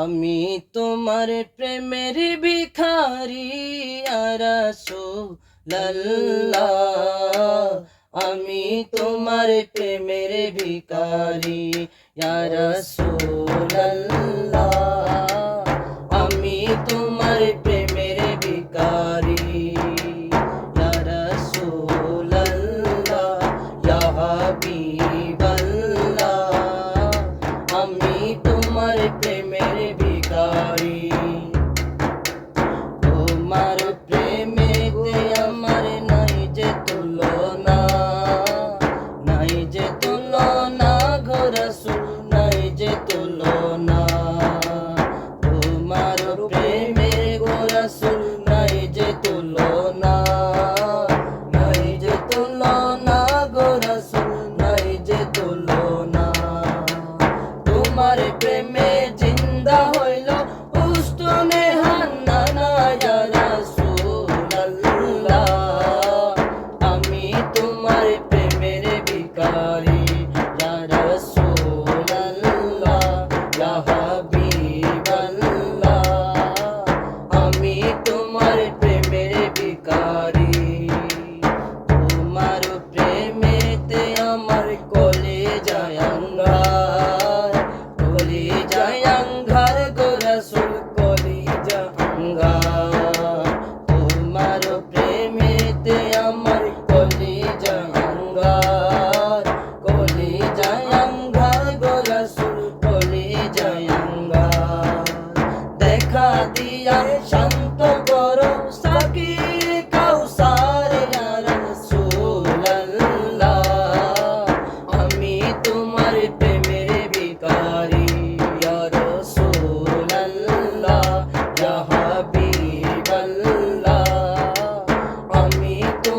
আমি তোমার প্রেমের ভিখারি আরাসো লাল্লা। আমি তোমার প্রেমের ভিখারি আরাসো লাল্লা। Jesus.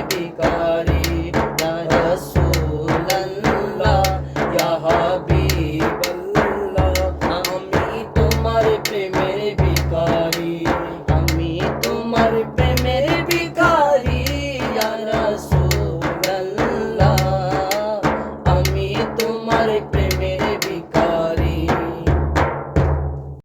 be gone.